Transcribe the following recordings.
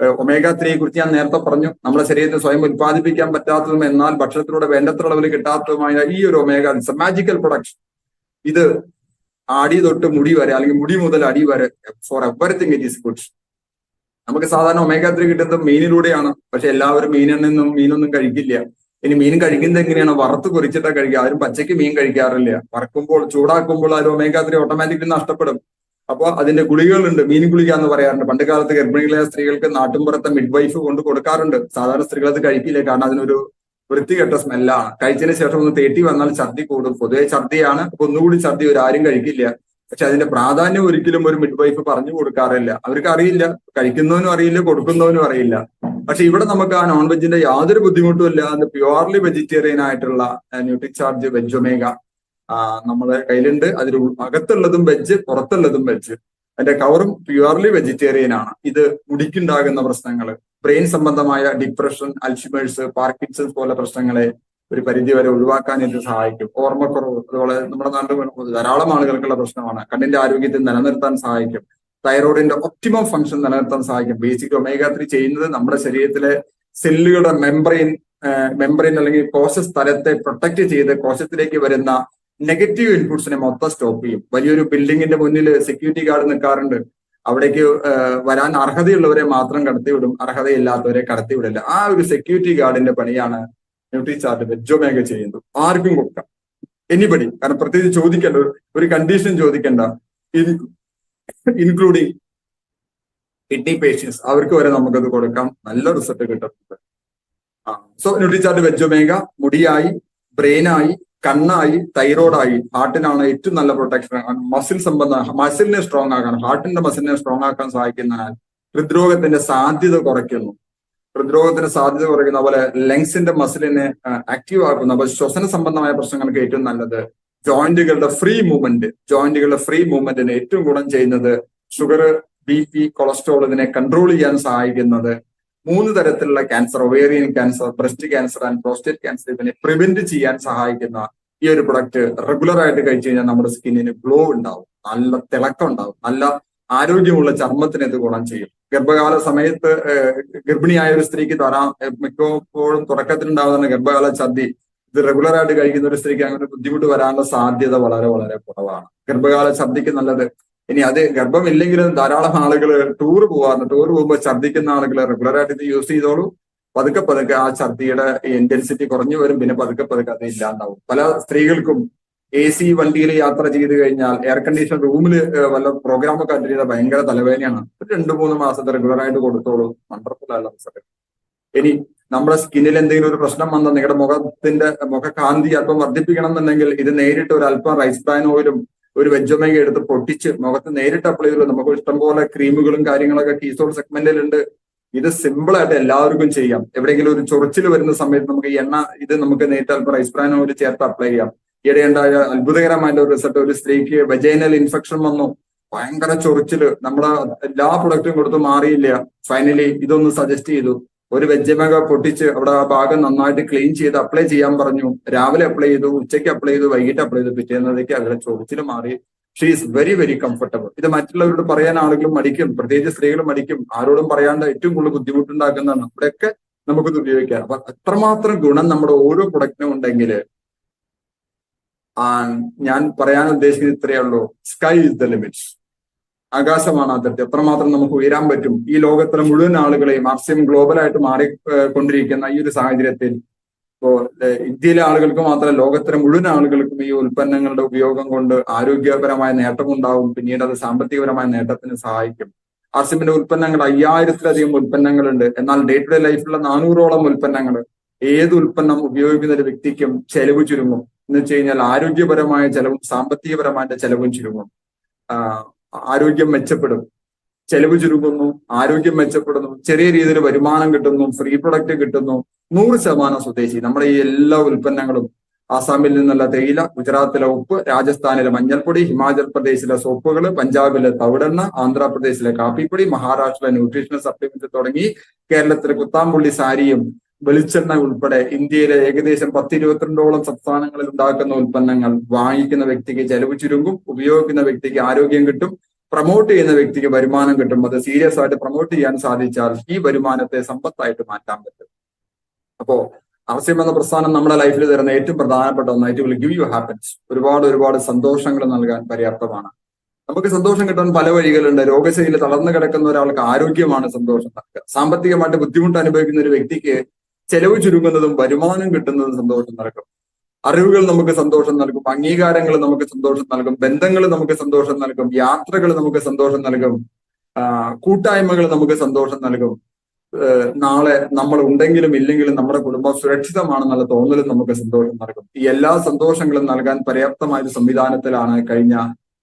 Omega ത്രീയെ കുറിച്ച് ഞാൻ നേരത്തെ പറഞ്ഞു. നമ്മുടെ ശരീരത്തിൽ സ്വയം ഉത്പാദിപ്പിക്കാൻ പറ്റാത്തതും എന്നാൽ ഭക്ഷണത്തിലൂടെ വേണ്ടത്ര അളവിൽ കിട്ടാത്തതുമായ ഈ ഒരു ഒമേഗ മാജിക്കൽ പ്രൊഡക്ഷൻ ഇത് അടി തൊട്ട് മുടി വരെ അല്ലെങ്കിൽ മുടി മുതൽ അടി വരെ for everything it is good നമുക്ക് സാധാരണ ഒമേഗ ത്രീ കിട്ടുന്നത് മീനിലൂടെയാണ്. പക്ഷെ എല്ലാവരും മീനെണ്ണെന്നും മീനൊന്നും കഴിക്കില്ല. ഇനി മീൻ കഴിക്കുന്നത് എങ്ങനെയാണ്? വറുത്ത് കുറിച്ചിട്ടാണ് കഴിക്കുക. ആരും പച്ചയ്ക്ക് മീൻ കഴിക്കാറില്ല. വറക്കുമ്പോൾ ചൂടാക്കുമ്പോൾ ആ ഒമേഗ ത്രീ ഓട്ടോമാറ്റിക്കലി നഷ്ടപ്പെടും. അപ്പോൾ അതിന്റെ ഗുളികകളുണ്ട് മീൻ ഗുളിക എന്ന് പറയാറുണ്ട്. പണ്ട് കാലത്ത് ഗർഭിണികളായ സ്ത്രീകൾക്ക് നാട്ടുമ്പുറത്തെ മിഡ് വൈഫ് കൊണ്ട് കൊടുക്കാറുണ്ട്. സാധാരണ സ്ത്രീകൾ അത് കഴിക്കില്ല കാരണം അതിനൊരു വൃത്തികെട്ട സ്മെല്ലാണ്. കഴിച്ചതിന് ശേഷം ഒന്ന് തേട്ടി വന്നാൽ ഛർദി കൂടും. പൊതുവെ ഛർദിയാണ്. അപ്പൊ ഒന്നുകൂടി ഛർദി ഒരു ആരും കഴിക്കില്ല. പക്ഷെ അതിന്റെ പ്രാധാന്യം ഒരിക്കലും ഒരു മിഡ് വൈഫ് പറഞ്ഞു കൊടുക്കാറില്ല. അവർക്ക് അറിയില്ല. കഴിക്കുന്നവനും അറിയില്ല കൊടുക്കുന്നവനും അറിയില്ല. പക്ഷെ ഇവിടെ നമുക്ക് ആ നോൺ വെജിന്റെ യാതൊരു ബുദ്ധിമുട്ടും ഇല്ലാതെ പ്യുവർലി വെജിറ്റേറിയൻ ആയിട്ടുള്ള ന്യൂട്രിചാർജ് വെജ് ഒമേഗ നമ്മുടെ കയ്യിലുണ്ട്. അതിൽ അകത്തുള്ളതും വെജ് പുറത്തുള്ളതും വെജ് അതിന്റെ കവറും പ്യുവർലി വെജിറ്റേറിയൻ ആണ്. ഇത് മുടിക്കുണ്ടാകുന്ന പ്രശ്നങ്ങൾ ബ്രെയിൻ സംബന്ധമായ ഡിപ്രഷൻ അൽഷിമേഴ്സ് പാർക്കിൻസൺസ് പോലെ പ്രശ്നങ്ങളെ ഒരു പരിധി വരെ ഒഴിവാക്കാൻ ഇത് സഹായിക്കും. ഓർമ്മക്കുറവ് അതുപോലെ നമ്മുടെ നാട്ടിൽ ധാരാളം ആളുകൾക്കുള്ള പ്രശ്നമാണ്. കണ്ണിന്റെ ആരോഗ്യത്തെ നിലനിർത്താൻ സഹായിക്കും. തൈറോയിഡിന്റെ ഒപ്റ്റിമം ഫംഗ്ഷൻ നിലനിർത്താൻ സഹായിക്കും. ബേസിക് ഒമേഗ ത്രീ ചെയ്യുന്നത് നമ്മുടെ ശരീരത്തിലെ സെല്ലുകളുടെ മെംബ്രെയിൻ മെംബ്രെയിൻ അല്ലെങ്കിൽ കോശ സ്ഥലത്തെ പ്രൊട്ടക്ട് ചെയ്ത് കോശത്തിലേക്ക് വരുന്ന നെഗറ്റീവ് ഇൻപുട്സിനെ മൊത്തം സ്റ്റോപ്പ് ചെയ്യും. വലിയൊരു ബിൽഡിങ്ങിന്റെ മുന്നിൽ സെക്യൂരിറ്റി ഗാർഡ് നിൽക്കാറുണ്ട്. അവിടേക്ക് വരാൻ അർഹതയുള്ളവരെ മാത്രം കടത്തിവിടും അർഹതയില്ലാത്തവരെ കടത്തിവിടില്ല ആ ഒരു സെക്യൂരിറ്റി ഗാർഡിന്റെ പണിയാണ് ന്യൂട്രി ചാർട്ട് വെജോമേഗ ചെയ്യുന്നത്. ആർക്കും കൊടുക്കാം. എനിപടി കാരണം പ്രത്യേകിച്ച് ചോദിക്കേണ്ട ഒരു കണ്ടീഷൻ ചോദിക്കേണ്ട ഇൻക്ലൂഡിങ് കിഡ്നി പേഷ്യൻസ് അവർക്ക് വരെ നമുക്കത് കൊടുക്കാം. നല്ല റിസൾട്ട് കിട്ടുന്നുണ്ട് ആ സോ ന്യൂട്രി ചാർട്ട് വെജോമേഗ മുടിയായി ബ്രെയിനായി കണ്ണായി തൈറോയിഡായി ഹാർട്ടിനാണ് ഏറ്റവും നല്ല പ്രൊട്ടക്ഷൻ മസിൽ സംബന്ധ മസിലിനെ സ്ട്രോങ് ആക്കാൻ ഹാർട്ടിന്റെ മസിലിനെ സ്ട്രോങ് ആക്കാൻ സഹായിക്കുന്നതിനാൽ ഹൃദ്രോഗത്തിന്റെ സാധ്യത കുറയ്ക്കുന്നു. ഹൃദ്രോഗത്തിന്റെ സാധ്യത കുറയ്ക്കുന്ന പോലെ ലങ്സിന്റെ മസിലിനെ ആക്റ്റീവ് ആക്കുന്നു അപ്പൊ ശ്വസന സംബന്ധമായ പ്രശ്നങ്ങൾക്ക് ഏറ്റവും നല്ലത് ജോയിന്റുകളുടെ ഫ്രീ മൂവ്മെന്റ് ജോയിന്റുകളുടെ ഫ്രീ മൂവ്മെന്റിന് ഏറ്റവും ഗുണം ചെയ്യുന്നത് ഷുഗർ ബി പി കൊളസ്ട്രോൾ ഇതിനെ കൺട്രോൾ ചെയ്യാൻ സഹായിക്കുന്നത് മൂന്ന് തരത്തിലുള്ള cancer ovarian cancer breast cancer and prostate cancer ഇതിനെ പ്രിവെന്റ് ചെയ്യാൻ സഹായിക്കുന്ന ഈ ഒരു പ്രൊഡക്റ്റ് റെഗുലർ ആയിട്ട് കഴിച്ചു കഴിഞ്ഞാൽ നമ്മുടെ സ്കിന്നിന് ഗ്ലോ ഉണ്ടാവും. നല്ല തിളക്കം ഉണ്ടാവും. നല്ല ആരോഗ്യമുള്ള ചർമ്മത്തിന് ഇത് ഗുണം ചെയ്യും. ഗർഭകാല സമയത്ത് ഗർഭിണിയായ ഒരു സ്ത്രീക്ക് തരാം മിക്കപ്പോഴും തുടക്കത്തിലുണ്ടാകുന്ന ഗർഭകാല ഛർദി ഇത് റെഗുലർ ആയിട്ട് കഴിക്കുന്ന ഒരു സ്ത്രീക്ക് അങ്ങനെ ബുദ്ധിമുട്ട് വരാനുള്ള സാധ്യത വളരെ വളരെ കുറവാണ്. ഗർഭകാല ഛർദിക്ക് നല്ലത് ഇനി അത് ഗർഭമില്ലെങ്കിലും ധാരാളം ആളുകൾ ടൂർ പോവാറുണ്ട്. ടൂർ പോകുമ്പോൾ ഛർദ്ദിക്കുന്ന ആളുകൾ റെഗുലർ ആയിട്ട് ഇത് യൂസ് ചെയ്തോളൂ. പതുക്കെ പതുക്കെ ആ ഛർദിയുടെ ഇന്റൻസിറ്റി കുറഞ്ഞു വരും. പിന്നെ പതുക്കെ പതുക്കെ അത് ഇല്ലാണ്ടാവും. പല സ്ത്രീകൾക്കും എ സി വണ്ടിയിൽ യാത്ര ചെയ്ത് കഴിഞ്ഞാൽ എയർ കണ്ടീഷൻ റൂമിൽ വല്ല പ്രോഗ്രാം ഒക്കെ അറ്റൻഡ് ചെയ്താൽ ഭയങ്കര തലവേദനയാണ്. ഒരു രണ്ടു മൂന്ന് മാസത്തെ റെഗുലർ ആയിട്ട് കൊടുത്തോളൂ. വണ്ടർഫുൾ ആയുള്ള റിസൾട്ട് ഇനി നമ്മുടെ സ്കിന്നിൽ എന്തെങ്കിലും ഒരു പ്രശ്നം വന്നാൽ നിങ്ങളുടെ മുഖത്തിന്റെ മുഖകാന്തി അല്പം വർദ്ധിപ്പിക്കണം എന്നുണ്ടെങ്കിൽ ഇത് നേരിട്ട് ഒരു അല്പം റൈസ് ബ്രാൻ ഓയിലും ഒരു വെജൊമേഗ എടുത്ത് പൊട്ടിച്ച് മുഖത്ത് നേരിട്ട് അപ്ലൈ ചെയ്തുള്ളൂ നമുക്ക് ഇഷ്ടംപോലെ ക്രീമുകളും കാര്യങ്ങളൊക്കെ കീസോൾ സെഗ്മെന്റിലുണ്ട് ഇത് സിമ്പിൾ ആയിട്ട് എല്ലാവർക്കും ചെയ്യാം. എവിടെയെങ്കിലും ഒരു ചൊറിച്ചിൽ വരുന്ന സമയത്ത് നമുക്ക് എണ്ണ ഇത് നമുക്ക് നേരിട്ട് അല്പം റൈസ് ഒരു ചേർത്ത് അപ്ലൈ ചെയ്യാം. ഈയിടെ ഉണ്ടായ അത്ഭുതകരമായിട്ട് ഒരു റിസൾട്ട് ഒരു സ്ത്രീക്ക് വെജൈനൽ ഇൻഫെക്ഷൻ വന്നു. ഭയങ്കര ചൊറിച്ചിൽ. നമ്മുടെ എല്ലാ പ്രൊഡക്റ്റും കൊടുത്ത് മാറിയില്ല. ഫൈനലി ഇതൊന്ന് സജസ്റ്റ് ചെയ്തു. ഒരു വെജ്ജമക പൊട്ടിച്ച് അവിടെ ആ ഭാഗം നന്നായിട്ട് ക്ലീൻ ചെയ്ത് അപ്ലൈ ചെയ്യാൻ പറഞ്ഞു. രാവിലെ അപ്ലൈ ചെയ്തു ഉച്ചയ്ക്ക് അപ്ലൈ ചെയ്തു വൈകിട്ട് അപ്ലൈ ചെയ്തു. പിറ്റേന്നതേക്ക് അവരുടെ ചോദിച്ചിൽ മാറി. She is very very comfortable ഇത് മറ്റുള്ളവരോട് പറയാൻ ആളുകളും മടിക്കും. പ്രത്യേകിച്ച് സ്ത്രീകൾ മടിക്കും. ആരോടും പറയാണ്ട് ഏറ്റവും കൂടുതൽ ബുദ്ധിമുട്ടുണ്ടാക്കുന്നതാണ് ഇവിടെയൊക്കെ നമുക്കിത് ഉപയോഗിക്കാം അപ്പൊ അത്രമാത്രം ഗുണം നമ്മുടെ ഓരോ പ്രൊഡക്റ്റിനും ഉണ്ടെങ്കിൽ ഞാൻ പറയാൻ ഉദ്ദേശിക്കുന്നത് ഇത്രയേ ഉള്ളൂ. സ്കൈ ഇസ് ദ ലിമിറ്റ്സ് ആകാശമാണ് അതിർത്തി എത്രമാത്രം നമുക്ക് ഉയരാൻ പറ്റും. ഈ ലോകത്തിലെ മുഴുവൻ ആളുകളെയും ആർസ്യം ഗ്ലോബലായിട്ട് മാറിക്കൊണ്ടിരിക്കുന്ന ഈ ഒരു സാഹചര്യത്തിൽ. ഇപ്പോ ഇന്ത്യയിലെ ആളുകൾക്ക് മാത്രമല്ല ലോകത്തിലെ മുഴുവൻ ആളുകൾക്കും ഈ ഉൽപ്പന്നങ്ങളുടെ ഉപയോഗം കൊണ്ട് ആരോഗ്യപരമായ നേട്ടമുണ്ടാവും. പിന്നീട് അത് സാമ്പത്തികപരമായ നേട്ടത്തിന് സഹായിക്കും. ആർസിമിന്റെ ഉൽപ്പന്നങ്ങൾ അയ്യായിരത്തിലധികം ഉൽപ്പന്നങ്ങളുണ്ട്. എന്നാൽ ഡേ ടു ഡേ ലൈഫിലുള്ള നാനൂറോളം ഉൽപ്പന്നങ്ങൾ ഏത് ഉൽപ്പന്നം ഉപയോഗിക്കുന്ന ഒരു വ്യക്തിക്കും ചെലവ് ചുരുങ്ങും. എന്ന് വെച്ച് കഴിഞ്ഞാൽ ആരോഗ്യപരമായ ചെലവും സാമ്പത്തികപരമായ ചെലവും ചുരുങ്ങും. ആരോഗ്യം മെച്ചപ്പെടും. ചെലവ് ചുരുങ്ങുന്നു ആരോഗ്യം മെച്ചപ്പെടുന്നു ചെറിയ രീതിയിൽ വരുമാനം കിട്ടുന്നു ഫ്രീ പ്രൊഡക്റ്റ് കിട്ടുന്നു. നൂറ് ശതമാനം സ്വദേശി. നമ്മുടെ ഈ എല്ലാ ഉൽപ്പന്നങ്ങളും ആസാമിൽ നിന്നുള്ള തേയില ഗുജറാത്തിലെ ഉപ്പ് രാജസ്ഥാനിലെ മഞ്ഞൾപ്പൊടി ഹിമാചൽ പ്രദേശിലെ സോപ്പുകൾ പഞ്ചാബിലെ തവിടെണ്ണ ആന്ധ്രാപ്രദേശിലെ കാപ്പിപ്പൊടി മഹാരാഷ്ട്രയിലെ ന്യൂട്രീഷണൽ സപ്ലിമെന്റ് തുടങ്ങി കേരളത്തിലെ കുത്താമ്പുള്ളി സാരിയും വെളിച്ചെണ്ണ ഉൾപ്പെടെ ഇന്ത്യയിലെ ഏകദേശം പത്തിരുപത്തിരണ്ടോളം സംസ്ഥാനങ്ങളിൽ ഉണ്ടാക്കുന്ന ഉൽപ്പന്നങ്ങൾ വാങ്ങിക്കുന്ന വ്യക്തിക്ക് ചെലവ് ചുരുങ്ങും ഉപയോഗിക്കുന്ന വ്യക്തിക്ക് ആരോഗ്യം കിട്ടും പ്രൊമോട്ട് ചെയ്യുന്ന വ്യക്തിക്ക് വരുമാനം കിട്ടും. അത് സീരിയസ് ആയിട്ട് പ്രൊമോട്ട് ചെയ്യാൻ സാധിച്ചാൽ ഈ വരുമാനത്തെ സമ്പത്തായിട്ട് മാറ്റാൻ പറ്റും. അപ്പോ അവസ്യം എന്ന പ്രസ്ഥാനം നമ്മുടെ ലൈഫിൽ തരുന്ന ഏറ്റവും പ്രധാനപ്പെട്ട ഒന്നായിട്ട് വിൽ ഗിവ് യു ഹാപ്പൻസ് ഒരുപാട് ഒരുപാട് സന്തോഷങ്ങൾ നൽകാൻ പര്യാപ്തമാണ്. നമുക്ക് സന്തോഷം കിട്ടാൻ പല വഴികളുണ്ട്. രോഗശൈലി തളർന്നു കിടക്കുന്ന ഒരാൾക്ക് ആരോഗ്യമാണ് സന്തോഷം നൽകുക. സാമ്പത്തികമായിട്ട് ബുദ്ധിമുട്ട് അനുഭവിക്കുന്ന ഒരു വ്യക്തിക്ക് ചെലവ് ചുരുങ്ങുന്നതും വരുമാനം കിട്ടുന്നതും സന്തോഷം നൽകും. അറിവുകൾ നമുക്ക് സന്തോഷം നൽകും അംഗീകാരങ്ങൾ നമുക്ക് സന്തോഷം നൽകും ബന്ധങ്ങൾ നമുക്ക് സന്തോഷം നൽകും യാത്രകൾ നമുക്ക് സന്തോഷം നൽകും കൂട്ടായ്മകൾ നമുക്ക് സന്തോഷം നൽകും. നാളെ നമ്മൾ ഉണ്ടെങ്കിലും ഇല്ലെങ്കിലും നമ്മുടെ കുടുംബം സുരക്ഷിതമാണെന്നുള്ള തോന്നലും നമുക്ക് സന്തോഷം നൽകും. ഈ എല്ലാ സന്തോഷങ്ങളും നൽകാൻ പര്യാപ്തമായ ഒരു സംവിധാനത്തിലാണ് കഴിഞ്ഞ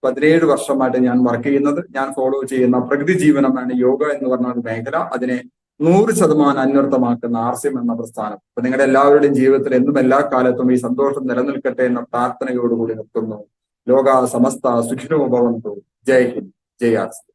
പതിനേഴ് വർഷമായിട്ട് ഞാൻ വർക്ക് ചെയ്യുന്നത്. ഞാൻ ഫോളോ ചെയ്യുന്ന പ്രകൃതി ജീവനമാണ് യോഗ എന്ന് പറഞ്ഞ ഒരു മേഖല. അതിനെ നൂറ് ശതമാനം അന്വർത്ഥമാക്കുന്ന ആർസ്യം എന്ന പ്രസ്ഥാനം. അപ്പൊ നിങ്ങളുടെ എല്ലാവരുടെയും ജീവിതത്തിൽ എന്നും എല്ലാ കാലത്തും ഈ സന്തോഷം നിലനിൽക്കട്ടെ എന്ന പ്രാർത്ഥനയോടുകൂടി നിർത്തുന്നു. ലോക സമസ്ത സുഖിനോ ഭവന്തു. ജയ് ഹിന്ദ്. ജയ് ആർസ്യം